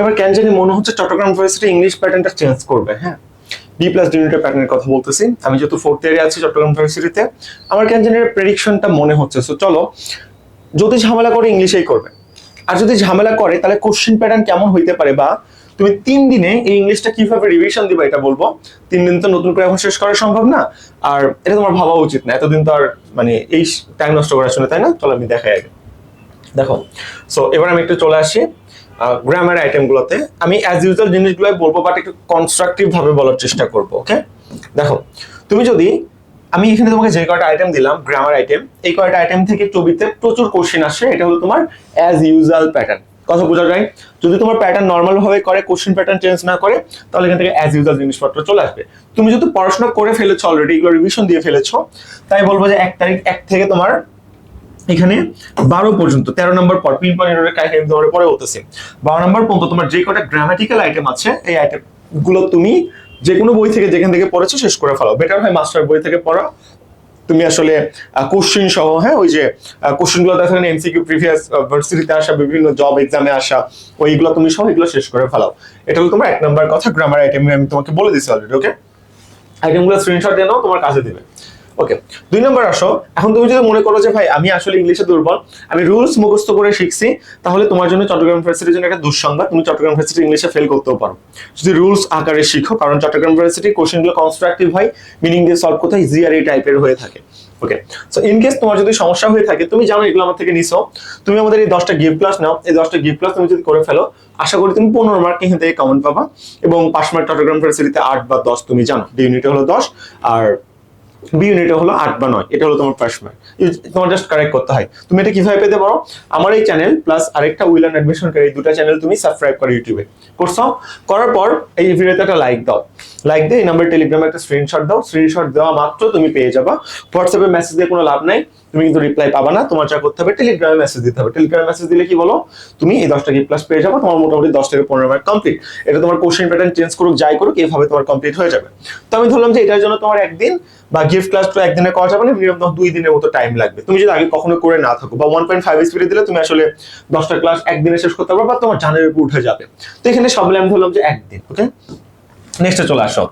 এবার কেন জানি মনে হচ্ছে চট্টগ্রাম ইউনিভার্সিটি ইংলিশ প্যাটার্নটা চেঞ্জ করবে হ্যাঁ? বি প্লাস ইউনিটের প্যাটার্নের কথা বলতেছি। আমি যেহেতু ফোর্থ ইয়ারে আছি চট্টগ্রাম ইউনিভার্সিটিতে আমার কেন জানি প্রেডিকশনটা মনে হচ্ছে। সো চলো, যদি ঝামেলা করে ইংলিশেই করবে। আর যদি ঝামেলা করে, তাহলে কোশ্চেন প্যাটার্ন কেমন হইতে পারে? বা তুমি তিন দিনে এই ইংলিশটা কীভাবে রিভিশন দিবা, এটা বলব। তিন দিন তো নতুন করে এখন শেষ করা সম্ভব না। আর এটা তোমার ভাবা উচিত না। এতদিন তো আর মানে এই টাইম নষ্ট করার জন্য, তাই না? চলো, আমি দেখাই আগে। দেখো সো এবার আমি একটু চলে আসি। গ্রামার আইটেমগুলোতে আমি অ্যাজ ইউজুয়াল জিনিসগুলোই বলব বাট একটু কনস্ট্রাকটিভ ভাবে বলার চেষ্টা করব ওকে দেখো, তুমি যদি, আমি এখানে তোমাকে যে কয়টা আইটেম দিলাম গ্রামার আইটেম এই কয়টা আইটেম থেকে টবিতে প্রচুর কোশ্চেন আসে, এটা হলো তোমার অ্যাজ ইউজুয়াল প্যাটার্ন কথা বোঝা যায়? যদি তোমার প্যাটার্ন নর্মাল ভাবে করে কোশ্চেন প্যাটার্ন চেঞ্জ না করে, তাহলে এখান থেকে অ্যাজ ইউজুয়াল জিনিসপত্র চলে আসবে। তুমি যদি পড়াশোনা করে ফেলেছো অলরেডি এগুলো রিভিশন দিয়ে ফেলেছো, তাই বলব যে এক তারিখ, এক থেকে তোমার এখানে বারো পর্যন্ত, তেরো নম্বর পর, পিন পয়েন্ট এররের পরে বলতেছি বারো নম্বর পর্যন্ত তোমার যে কটা গ্রামাটিক্যাল আইটেম আছে, এই আইটেমগুলো তুমি যে কোনো বই থেকে যেখান থেকে পড়েছো শেষ করে ফেলো। বেটার হয় মাস্টার বই থেকে পড়া। তুমি আসলে কোশ্চেন সহ হ্যাঁ ওই যে কোশ্চেনগুলো দেখেন এমসিকিউ প্রিভিয়াস ভার্সিটিতে আসা, বিভিন্ন জব এক্সামে আসা, ওইগুলো তুমি সহ এগুলো শেষ করে ফেলাও এটা হলো তোমার এক নম্বর কথা গ্রামার আইটেম আমি তোমাকে বলে দিচ্ছি অলরেডি ওকে আইটেমগুলো স্ক্রিনশট দিয়ে নাও, তোমার কাজে দিবে। ওকে দুই নম্বর আসো। এখন তুমি যদি মনে করো যে, ভাই, আমি আসলে ইংলিশে দুর্বল, আমি রুলস মুখস্থ করে শিখছি, তাহলে তোমার জন্য চট্টগ্রাম ইউনিভার্সিটির জন্য একটা দুঃসংবাদ। তুমি চট্টগ্রাম ইউনিভার্সিটি ইংলিশে ফেল করতেও পারো। যদি রুলস আকারে শিখো, কারণ চট্টগ্রাম ইউনিভার্সিটি কোশ্চেনগুলো কনস্ট্রাকটিভ হয় মিনিং দিয়ে সলভ করতে ইজি আর এই টাইপের হয়ে থাকে। ওকে সো ইন কেস তোমার যদি সমস্যা হয়ে থাকে, তুমি জানো এগুলো আমার থেকে নিছো। তুমি আমাদের এই দশটা গিফট ক্লাস নাও। এই দশটা গিফট ক্লাস তুমি যদি করে ফেলো, আশা করি তুমি পনেরো মার্ক এখান থেকে কমন পাবা। এবং পাঁচ মার্ক চট্টগ্রাম ইউনিভার্সিটিতে আট বা দশ, তুমি জানো। ডি ইউনিটে হলো দশ, আর বি ইউনিটে হলো আট বা নয়, এটা হলো তোমার ফার্স্ট মার্ক তোমার জাস্ট কারেক্ট করতে হয়। তুমি এটা কীভাবে পেতে পারো? আমার এই চ্যানেল প্লাস আরেকটা চ্যানেল তুমি সাবস্ক্রাইব করো ইউটিউবে করছ? করার পর এই ভিডিওতে একটা লাইক দাও। লাইক দিয়ে এই নাম্বার টেলিগ্রামে একটা স্ক্রিনশট দাও। স্ক্রিনশট দেওয়া মাত্র তুমি পেয়ে যাবা। হোয়াটসঅ্যাপে মেসেজ দিয়ে কোনো লাভ নাই। তুমি কিন্তু রিপ্লাই পাবা না। তোমার যা করতে হবে টেলিগ্রামে মেসেজ দিতে হবে। টেলিগ্রামে মেসেজ দিলে কি বলো? তুমি এই দশটা গিফট প্লাস পেয়ে যাব। তোমার মোটামুটি দশ থেকে পনেরো মার্ক কমপ্লিট এটা তোমার কোশ্চেন প্যাটার্ন চেঞ্জ করুক, যাই করুক এইভাবে তোমার কমপ্লিট হয়ে যাবে। তো আমি ধরলাম যে এটার জন্য তোমার একদিন বা গিফট ক্লাস তো একদিনে করা যাবে না মিনিমাম দুই দিনের মতো টাইম লাগবে। তুমি যদি আগে কখনো করে না থাকো, বা ওয়ান পয়েন্ট ফাইভ স্পিডে দিলে তুমি আসলে দশটা ক্লাস একদিনে শেষ করতে পারবে, বা তোমার জানের উপর উঠে যাবে। তো এখানে সব আমি ধরলাম যে একদিন ওকে নেক্সটে চলে আসো।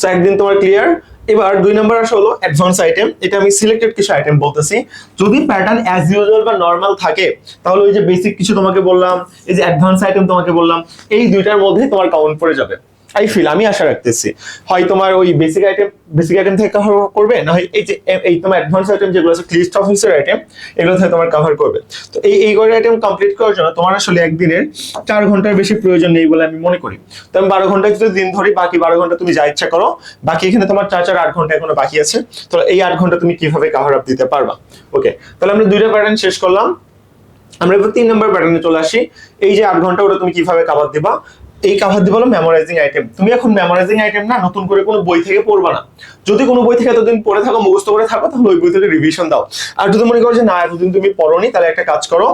সো একদিন তোমার ক্লিয়ার এবার দুই নম্বর আসা হলো অ্যাডভান্স আইটেম এটা আমি সিলেক্টেড কিছু আইটেম বলতেছি। যদি প্যাটার্ন অ্যাজ ইউজুয়াল বা নর্মাল থাকে, তাহলে ওই যে বেসিক কিছু তোমাকে বললাম, এই যে অ্যাডভান্স আইটেম তোমাকে বললাম, এই দুইটার মধ্যে তোমার কাউন্ট পড়ে যাবে। আই ফিল আমি আশা রাখতেছি। হয় তোমার ওই বেসিক আইটেম বেসিক আইটেম থেকে কভার করবে, না হয় এই যে, এই তোমার অ্যাডভান্স আইটেম যেগুলো আছে লিস্ট অফিসের আইটেম এগুলো থেকে তোমার কভার করবে। তো এই এই কয়টা আইটেম কমপ্লিট করার জন্য তোমার আসলে একদিনের চার ঘণ্টার বেশি প্রয়োজন নেই বলে আমি মনে করি। তো আমি বারো ঘণ্টা যদি দিন ধরি, বাকি বারো ঘণ্টা তুমি যা ইচ্ছা করো, বাকি এখানে তোমার চার চার, আট ঘণ্টা এখনও বাকি আছে। তো এই আট ঘণ্টা তুমি কীভাবে কভার আপ দিতে পারবা? ওকে তাহলে আমরা দুইটা প্যাটার্ন শেষ করলাম। আমরা এবার তিন নম্বর প্যাটার্নে চলে আসি। এই যে আট ঘণ্টা, ওটা তুমি কীভাবে কাভার দিবা? এই কাভার দিব মেমোরাইজিং আইটেম তুমি এখন মেমোরাইজিং আইটেম না, নতুন করে কোনো বই থেকে পড়বা না। যদি কোনো বই থেকে এতদিন পড়ে থাকো, মুখস্থ করে থাকো, তাহলে ওই বই থেকে রিভিশন দাও। আর যদি মনে করো যে, না, এতদিন তুমি পড়োনি, তাহলে একটা কাজ করো।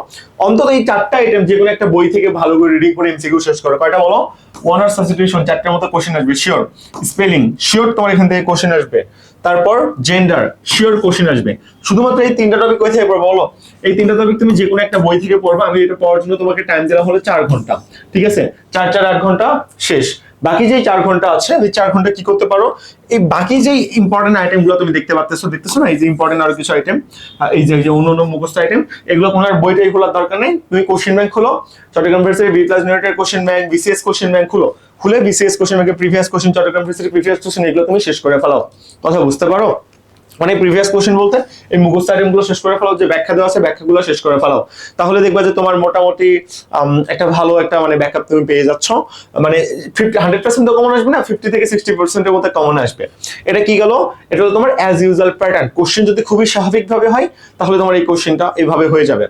অন্তত এই চারটা আইটেম যে কোনো একটা বই থেকে ভালো করে রিডিং করে এমসিকিউ শেষ করো। কয়টা বলো? ওয়ানার সাবস্টিটিউশন চারটার মতো কোশ্চেন আসবে শিওর স্পেলিং শিওর তোমার এখান থেকে কোশ্চেন আসবে। তারপর জেন্ডার শিওর কোশ্চেন আসবে। শুধুমাত্র এই তিনটা টপিক কোথায় পড়ব বলো, এই তিনটা টপিক তুমি যে কোনো একটা বই থেকে পড়বে, আমি এটা পড়ার জন্য তোমাকে টাইম দিলাম হলো চার ঘণ্টা। ঠিক আছে? চার চার, আট ঘণ্টা শেষ। বাকি যে চার ঘণ্টা আছে, এই চার ঘণ্টা কি করতে পারো? এই বাকি যে ইম্পর্টেন্ট আইটেমগুলো তুমি দেখতে পারতেছো, দেখতেছো না? এই যে ইম্পর্টেন্ট আরও কিছু আইটেম এই যে অন্য অন্য মুখস্থ আইটেম এগুলো কোনো আর বইটাই খোলার দরকার নেই। তুমি কোশ্চেন ব্যাংক খোলো চট্টগ্রাম ইউনিভার্সিটি বি প্লাস ইউনিটের question bank BCS question bank খুলো। খুলে বিসিএস কোশ্চেন ব্যাংকের previous question Chittagong university previous question এগুলো তুমি শেষ করে ফেলাও। কথা বুঝতে পারো? মানে প্রিভিয়াস কোশ্চেন বলতে, এই মুখস্থ আইটেমগুলো শেষ করে ফেলাও, যে ব্যাখ্যা দেওয়া আছে ব্যাখ্যাগুলো শেষ করে ফেলাও। তাহলে দেখবা যে তোমার মোটামুটি একটা ভালো একটা মানে ব্যাকআপ তুমি পেয়ে যাচ্ছ। মানে ফিফটি হান্ড্রেড পার্সেন্ট তো কমন আসবে না ফিফটি থেকে সিক্সটি পার্সেন্টের মধ্যে কমন আসবে। এটা কি গেল? এটা হলো তোমার অ্যাজ ইউজুয়াল প্যাটার্ন কোশ্চেন যদি খুবই স্বাভাবিকভাবে হয়, তাহলে তোমার এই কোশ্চেনটা এইভাবে হয়ে যাবে।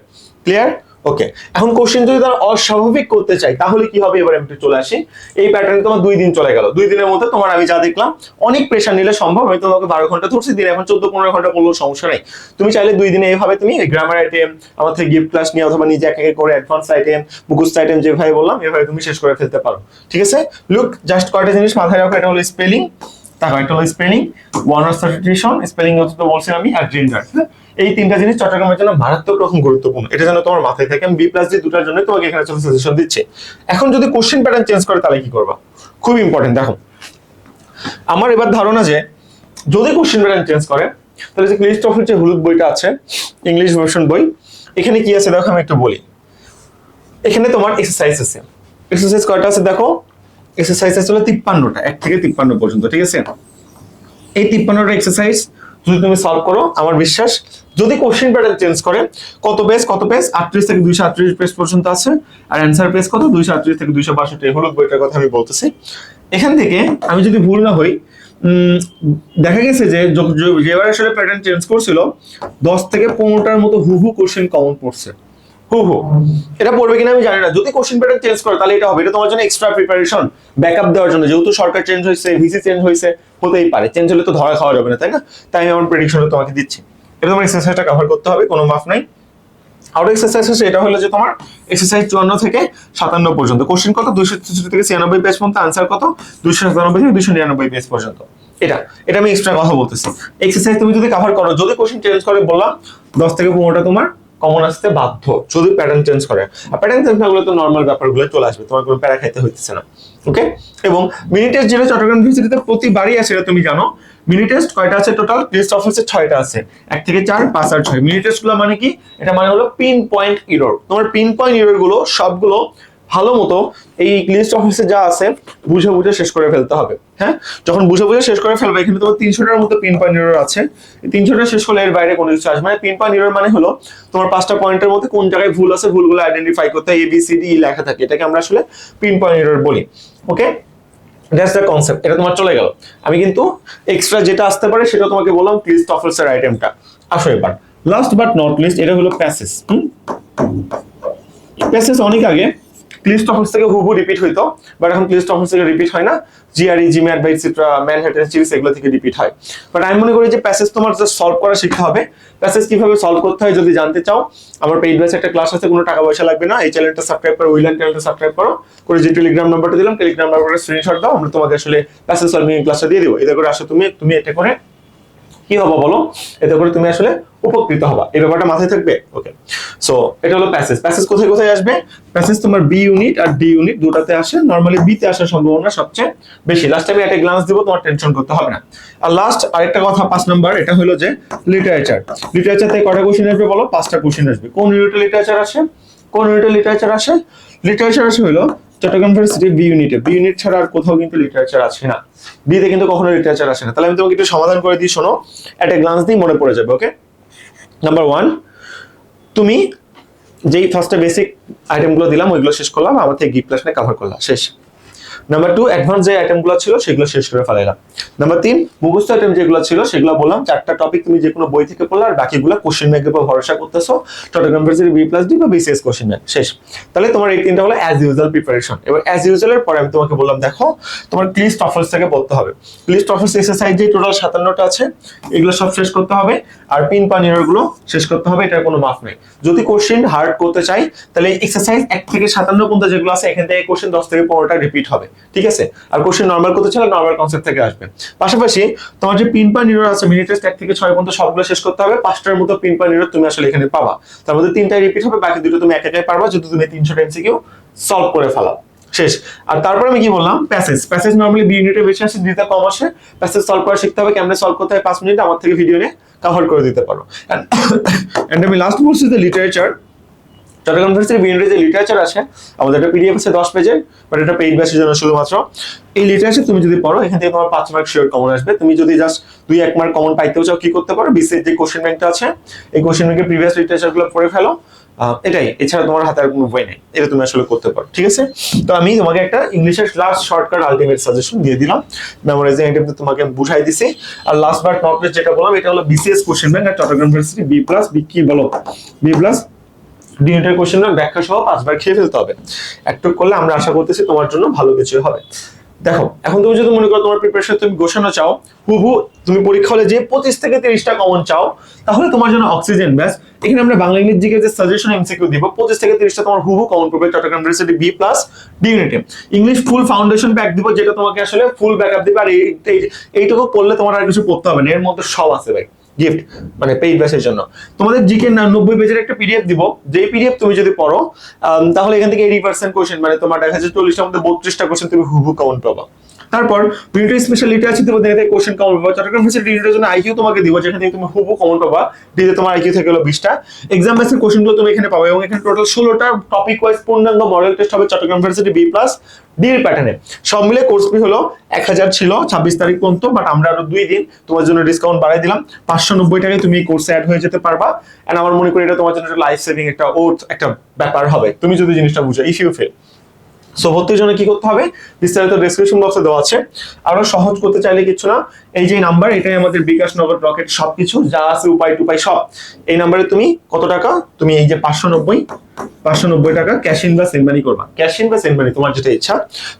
ক্লিয়ার ওকে এখন কোশ্চেন যদি তারা অস্বাভাবিক করতে চাই তাহলে কি হবে? এবার আমি চলে আসি। এই প্যাটার্ন তোমার দুই দিন চলে গেল। দুই দিনের মধ্যে তোমার আমি যা দেখলাম, অনেক প্রেশার নিলে সম্ভব। আমি তোমাকে বারো ঘণ্টা ধরছি, দিন এখন চোদ্দ, পনেরো ঘণ্টা করলেও সমস্যা নেই। তুমি চাইলে দুই দিনে এইভাবে তুমি গ্রামার আইটেম আমার থেকে গিফট ক্লাস নিয়ে অথবা নিজে এক এক করে অ্যাডভান্স আইটেম মুখস্থ আইটেম যেভাবে বললাম, এভাবে তুমি শেষ করে ফেলতে পারো। ঠিক আছে? লুক জাস্ট কয়টা জিনিস মাথায় রাখো, এটা হলো স্পেলিং হলো স্পেলিং ওয়ান স্পেলিং আর এই তিনটা জিনিস চট্টগ্রামের জন্য মারাত্মক রকম গুরুত্বপূর্ণ। এটা যেন তোমার মাথায় থাকে, আমি বি প্লাস ডি দুটার জন্য তোমাকে এখানে সাজেশন এখন যদি কোশ্চেন প্যাটার্ন চেঞ্জ করে, তাহলে কি করবা? খুব ইম্পর্টেন্ট দেখো। আমার এবার ধারণা যে, যদি কোশ্চেন প্যাটার্ন চেঞ্জ করে, তাহলে যে লিস্ট অফ যে হলুদ বইটা আছে ইংলিশ ভার্সন বই, এখানে কি আছে? দেখো, আমি একটু বলি। এখানে তোমার এক্সারসাইজ আছে। এক্সারসাইজ কয়টা আছে? দেখো এক্সারসাইজ আছে হলো তিপ্পান্নটা, এক থেকে তিপ্পান্ন পর্যন্ত, ঠিক আছে? এই তিপ্পান্নটা এক্সারসাইজ যদি তুমি সলভ করো, আমার বিশ্বাস, যদি কোশ্চেন প্যাটার্ন চেঞ্জ করে, কত পেজ কত পেজ আটত্রিশ থেকে দুইশো আটত্রিশ পেজ পর্যন্ত আছে। আর অ্যান্সার পেজ কত? দুইশো আটত্রিশ থেকে দুইশো বাষট্টি হলুদ বইটার কথা আমি বলতেছি। এখান থেকে আমি যদি ভুল না হই দেখা গেছে য- যেবার আসলে প্যাটার্ন চেঞ্জ করছিল, দশ থেকে পনেরোটার মতো হু হু কোশ্চেন কমন পড়ছে। হু হু। এটা পড়বে কিনা আমি জানি না। যদি কোশ্চেন প্যাটার্ন চেঞ্জ করে, তাহলে এটা হবে। এটা তোমার জন্য এক্সট্রা প্রিপারেশন ব্যাকআপ দেওয়ার জন্য। যেহেতু সরকার চেঞ্জ হয়েছে ভিসি চেঞ্জ হয়েছে, হতেই পারে। চেঞ্জ হলে তো ধরা খাওয়া যাবে না, তাই না? তাই আমি আমার প্রেডিকশনটা তোমাকে দিচ্ছি। এটা তোমার এক্সারসাইজটা কভার করতে হবে, কোনো মাফ নাই। আউট এক্সারসাইজ হচ্ছে, এটা হলো যে তোমার এক্সারসাইজ চুয়ান্ন থেকে সাতান্ন পর্যন্ত। কোশ্চেন কত? ছেষট্টি থেকে ছিয়ানব্বই পেজ পর্যন্ত। আনসার কত? দুইশো সাতানব্বই থেকে দুইশো নিরানব্বই পেজ পর্যন্ত। এটা এটা আমি এক্সট্রা কথা বলতেছি। এক্সারসাইজ তুমি যদি কভার করো, যদি কোশ্চেন চেঞ্জ করে, বললাম, দশ থেকে পনেরোটা তোমার কমন আসতে বাধ্য। যদি প্যাটার্ন চেঞ্জ করে। আর প্যাটার্ন চেঞ্জ না তো নর্মাল ব্যাপারগুলো চলে আসবে, তোমার কোনো প্যারা খাইতে হইতেছে না। ওকে এবং মিনি টেস্ট যেটা চট্টগ্রাম ইউনিভার্সিটিতে প্রতিবারই আছে এটা তুমি জানো মিনি টেস্ট কয়টা আছে টোটাল টেস্ট অফিসে ছয়টা আছে। এক থেকে চার, পাঁচ আর ছয়। মিনি টেস্টগুলো মানে কি? এটা মানে হলো পিন পয়েন্ট ইরোর তোমার পিন পয়েন্ট ইরোরগুলো সবগুলো ভালো মতো এই লিস্ট অফিসে যা আছে বুঝে বুঝে শেষ করে ফেলতে হবে হ্যাঁ? যখন বুঝে বুঝে শেষ করে ফেলবে, এখানে তোমার তিনশোটার মতো পিন পয়েন্ট ইরোর আছে। তিনশোটা শেষ করলে এর বাইরে কোনো কিছু আসবে মানে পিন পয়েন্ট ইরোর মানে হলো তোমার পাঁচটা পয়েন্টের মধ্যে কোন জায়গায় ভুল আছে, ভুলগুলো আইডেন্টিফাই করতে এ বি সি ডি লেখা থাকে। এটাকে আমরা আসলে পিন পয়েন্ট ইরোর বলি ওকে দ্যাটস দ্য কনসেপ্ট এটা তোমার চলে গেল। আমি কিন্তু এক্সট্রা যেটা আসতে পারে সেটা তোমাকে বললাম লিস্ট অফিসের আইটেমটা আসো এবার। লাস্ট বাট নট লিস্ট এটা হলো প্যাসেজ প্যাসেজ অনেক আগে লিস্ট অফিস থেকে হুবু রিপিট হইতো বাট এখন লিস্ট অফিস থেকে রিপিট হয় না। জিআরই জিম্যাট বা এটসেট্রা ম্যানহাটন সিরিজ এগুলো থেকে রিপিট হয়। বাট আমি মনে করি যে প্যাসেজ তোমার জাস্ট সলভ করা শিখতে হবে। প্যাসেজ কীভাবে সলভ করতে হয় যদি জানতে চাও, আমার পেইড ব্যাচ একটা ক্লাস আছে, কোনো টাকা পয়সা লাগবে না। এই চ্যানেলটা সাবস্ক্রাইব করো উইলান চ্যানেলটা সাবস্ক্রাইব করো। করে যে টেলিগ্রাম নাম্বারটা দিলাম টেলিগ্রাম নাম্বারটা স্ক্রিনশট দাও, আমরা তোমাকে আসলে প্যাসেজ সলভিং ক্লাসটা দিয়ে দিব। এতে করে আসলে তুমি তুমি এটা করে কি হব বলো? এতে করে তুমি আসলে উপকৃত হবা। এই ব্যাপারটা মাথায় থাকবে? ওকে সো এটা হলো প্যাসেজ প্যাসেজ কোথায় কোথায় আসবে? প্যাসেজ তোমার বি ইউনিট আর ডি ইউনিট দুটাতে আসে। নর্মালি বি তে আসার সম্ভাবনা সবচেয়ে বেশি। লাস্ট আমি একটা গ্লান্স দিব, তোমার টেনশন করতে হবে না। আর লাস্ট আরেকটা কথা, পাঁচ নাম্বার এটা হলো যে লিটারেচার লিটারেচার থেকে কটা কোশ্চেন আসবে বলো? পাঁচটা কোশ্চেন আসবে। কোন ইউনিটে লিটারেচার আসে? কোন ইউনিটে লিটারেচার আসে? লিটারেচার আসে হলো চট্টগ্রাম ইউনিভার্সিটি বি ইউনিটে বি ইউনিট ছাড়া আর কোথাও কিন্তু লিটারেচার আছে না। বিতে কিন্তু কখনো লিটারেচার আসে না। তাহলে আমি তোমাকে একটু সমাধান করে দিই, শোনো। একটা গ্লান্স দিয়ে মনে পড়ে যাবে ওকে নাম্বার ওয়ান তুমি যেই ফার্স্টে বেসিক আইটেমগুলো দিলাম, ওইগুলো শেষ করলাম। আমার থেকে গিফট ক্লাস কভার করলাম শেষ। নাম্বার টু অ্যাডভান্স যে আইটেমগুলো ছিল, সেগুলো শেষ করে ফেলাইলাম। নাম্বার তিন মুখস্থ আইটেম যেগুলো ছিল, সেগুলো বললাম, চারটা টপিক তুমি যে কোনো বই থেকে পড়লে আর বাকিগুলো কোশ্চেন ব্যাংকের উপর ভরসা করতেছো Chittagong university B plus D বা বিসিএস কোশ্চেন ব্যাংক শেষ। তাহলে তোমার এই তিনটা হলো অ্যাজ ইউজুয়াল প্রিপারেশন এবার অ্যাজ ইউজুয়ালের পরে আমি তোমাকে বললাম, দেখো, তোমার লিস্ট অফার্স থেকে পড়তে হবে। লিস্ট অফার্স এক্সারসাইজ যে টোটাল সাতান্নটা আছে, এগুলো সব শেষ করতে হবে, আর পিন পানিয়ারগুলো শেষ করতে হবে, এটার কোনো মাফ নেই। যদি কোশ্চেন হার্ড করতে চাই, তাহলে এক্সারসাইজ এক থেকে সাতান্ন পর্যন্ত যেগুলো আছে, এখান থেকে কোশ্চেন দশ থেকে পনেরোটা রিপিট হবে। ঠিক আছে? আর কোশ্চেন নর্মাল করতে চাইলে নর্মাল কনসেপ্ট থেকে আসবে। পাশাপাশি তোমার যে পিন পা আছে মিনিট টেস্ট থেকে ছয় পর্যন্ত সবগুলো শেষ করতে হবে। পাঁচটার মতো পিন পা তুমি আসলে এখানে পাবা। তার মধ্যে তিনটাই রিপিট হবে, বাকি দুটো তুমি এক পারবা, যদি তুমি তিনশো এমসিকিউ সলভ করে ফেলাও। শেষ। আর তারপরে আমি কি বললাম? প্যাসেজ প্যাসেজ নর্মালি বি ইউনিটে বেশি আসে দিতে কম আসে। প্যাসেজ সলভ করা শিখতে হবে, কেমনে সলভ করতে হয় পাঁচ মিনিট আমার থেকে ভিডিও নিয়ে কভার করে দিতে পারো। এন্ড আমি লাস্ট বলছি যে লিটারেচার চট্টগ্রাম ইউনিভার্সিটি বিএনডি যে লিটারেচার আছে, আমাদের একটা পিডিএফ আছে দশ পেজের বাট এটা পেইড ব্যাচের জন্য শুধুমাত্র। এই লিটারেচার তুমি যদি পড়ো, এখান থেকে তোমার পাঁচ মার্ক শিওর কমন আসবে। তুমি যদি জাস্ট দুই, এক মার্ক কমন পাইতেও চাও, কি করতে পারো? বিসিএস যে কোশ্চেন ব্যাংকটা আছে, এই কোশ্চেন ব্যাংকের প্রিভিয়াস লিটারেচারগুলো পড়ে ফেলো। এটাই। এছাড়া তোমার হাতে আর কোনো উপায় নেই। এটা তুমি আসলে করতে পারো, ঠিক আছে? তো আমি তোমাকে একটা ইংলিশের লাস্ট শর্টকাট আলটিমেট সাজেশন দিয়ে দিলাম। মেমোরাইজিং আইটেম তোমাকে বুঝাই দিছি। আর লাস্ট বার নট যেটা বললাম, এটা হলো বিসিএস কোশ্চেন ব্যাংক আর Chittagong university B plus B কি বলো। বি প্লাস ডিএনটার কোশ্চেন ব্যাখ্যা সহ পাঁচবার খেয়ে ফেলতে হবে। একটু করলে আমরা আশা করতেছি তোমার জন্য ভালো কিছু হবে। দেখো, এখন তুমি যদি মনে করো তোমার প্রিপারেশন তুমি গোছানো চাও হুবু তুমি পরীক্ষা হলে যে পঁচিশ থেকে তিরিশটা কমন চাও, তাহলে তোমার জন্য অক্সিজেন ব্যাস এখানে আমরা বাংলা ইংরেজি জিকে যে সাজেশন এমসিকিউ দিব, পঁচিশ থেকে তিরিশটা তোমার হুবু কমন পড়বে Chittagong university B plus D ইউনিটে ইংলিশ ফুল ফাউন্ডেশন প্যাক দিব, যেটা তোমাকে আসলে ফুল ব্যাকআপ দিবে, আর এই- এই- এইটুকু পড়লে তোমার আর কিছু পড়তে হবে না, এর মধ্যে সব আছে ভাই। গিফট মানে পেইড ব্যাচের জন্য। তোমাদের জিকে নব্বই পেজের একটা পিডিএফ দিব। যে পিডিএফ তুমি যদি পড়ো তাহলে এখান থেকে এইটি পার্সেন্ট কোয়েশ্চেন মানে তোমার দেখা যাচ্ছে চল্লিশটার মধ্যে বত্রিশটা কোয়েশ্চেন তুমি হুবু কমন পাবা। তারপর প্রিন্টার স্পেশাল লিটারেচার দিব যেখানে কোশ্চেন কমন পাবা। চট্টগ্রাম ইউনিভার্সিটি লিটারের জন্য আইকিউ তোমাকে দিব, যেখানে থেকে তুমি হুবু কমন পাবা। ডিতে তোমার আইকিউ থেকে হলো বিশটা। এক্সাম বেসের কোশ্চেনগুলো তুমি এখানে পাবে এবং এখানে টোটাল ষোলোটা টপিক ওয়াইজ পূর্ণাঙ্গ মডেল টেস্ট হবে Chittagong university B plus D এর প্যাটার্নে সব মিলে কোর্স ফি হলো এক হাজার ছিল ছাব্বিশ তারিখ পর্যন্ত বাট আমরা আরও দুই দিন তোমার জন্য ডিসকাউন্ট বাড়াই দিলাম। পাঁচশো নব্বই টাকায় তুমি কোর্সে অ্যাড হয়ে যেতে পারবা। এন্ড আমার মনে করি এটা তোমার জন্য লাইফ সেভিং একটা ওর্থ একটা ব্যাপার হবে। তুমি যদি জিনিসটা বুঝো ইফ ইউ ফেল সো ভর্তির জন্য কি করতে হবে? বিস্তারিত ডেসক্রিপশন বক্সে দেওয়া আছে। আরও সহজ করতে চাইলে কিছু না। এই যে নাম্বার এটাই আমাদের বিকাশ নগর রকেট সবকিছু, যা আছে, উপায় টুপাই সব। এই নাম্বারে তুমি কত টাকা? তুমি এই যে পাঁচশো নব্বই পাঁচশো নব্বই টাকা ক্যাশ ইন বা সেন্ড মানি করবা। ক্যাশ ইন বা সেন্ড মানি তোমার যেটা ইচ্ছা।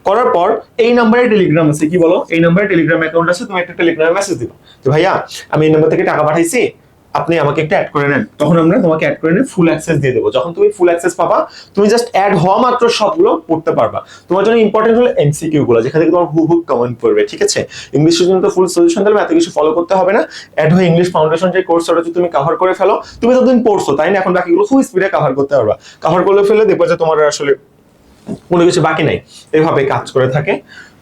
করার পর এই নাম্বারে টেলিগ্রাম আছে, কি বলো? এই নাম্বারে টেলিগ্রাম অ্যাকাউন্ট আছে, তুমি একটা টেলিগ্রামে মেসেজ দিবা। যে, ভাইয়া, আমি এই নাম্বার থেকে টাকা পাঠাইছি আপনি আমাকে একটা অ্যাড করে নেন, তখন আমরা তোমাকে অ্যাড করে নিয়ে ফুল অ্যাক্সেস দিয়ে দেবো। যখন তুমি ফুল অ্যাক্সেস পাবা, তুমি জাস্ট অ্যাড হওয়া মাত্র সবগুলো পড়তে পারবা। তোমার জন্য ইম্পর্টেন্ট হলো এমসিকিউ গুলো যেখান থেকে তোমার হুবহুব কমেন্ট পড়বে, ঠিক আছে? ইংলিশের জন্য তো ফুল সলিউশন দিলে এত কিছু ফলো করতে হবে না। অ্যাড হয়ে ইংলিশ ফাউন্ডেশন যে কোর্স ওটা তুমি কভার করে ফেলো, তুমি ততদিন পড়ছো, তাই না? এখন বাকিগুলো খুব স্পিডে কভার করতে পারবা। কভার করলে ফেলে দেখবা যে তোমার আসলে কোনো কিছু বাকি নাই। এভাবে কাজ করে থাকে।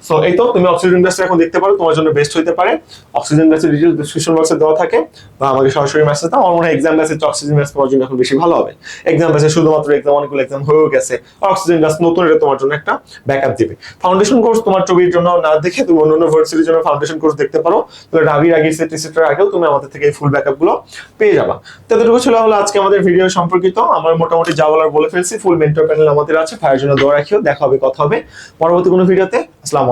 সো এই তো তুমি অক্সিজেন গ্যাসটা এখন দেখতে পারো, তোমার জন্য বেস্ট হইতে পারে। অক্সিজেন গ্যাসের ডিটেল ডিসক্রিপশন বক্সে দেওয়া থাকে। বা আমাকে সরাসরি মেসেজ দাও, আমার মনে হয় এক্সাম গ্যাসের অক্সিজেন গ্যাস তোমার জন্য এখন বেশি ভালো হবে। এক্সাম গ্যাসে শুধুমাত্র এক্সাম অনেকগুলো এক্সাম হয়েও গেছে। অক্সিজেন গ্যাস নতুন এটা তোমার জন্য একটা ব্যাকআপ দিবে। ফাউন্ডেশন কোর্স তোমার ছবির জন্য না দেখে তুমি অন্য অন্য ভার্সিটির জন্য ফাউন্ডেশন কোর্স দেখতে পারো। তুমি রাবির আগে সেটি সেটার আগেও তুমি আমাদের থেকে এই ফুল ব্যাকআপগুলো পেয়ে যাবা। তো এতটুকু ছিল হলো আজকে আমাদের ভিডিও সম্পর্কিত। আমার মোটামুটি যা বলার বলে ফেলছি। ফুল মেন্টর প্যানেল আমাদের আছে। ভাইয়ের জন্য দোয়া রাখিও। দেখা হবে, কথা হবে। পরবর্তী কোনো ভিডিওতে আসসালামু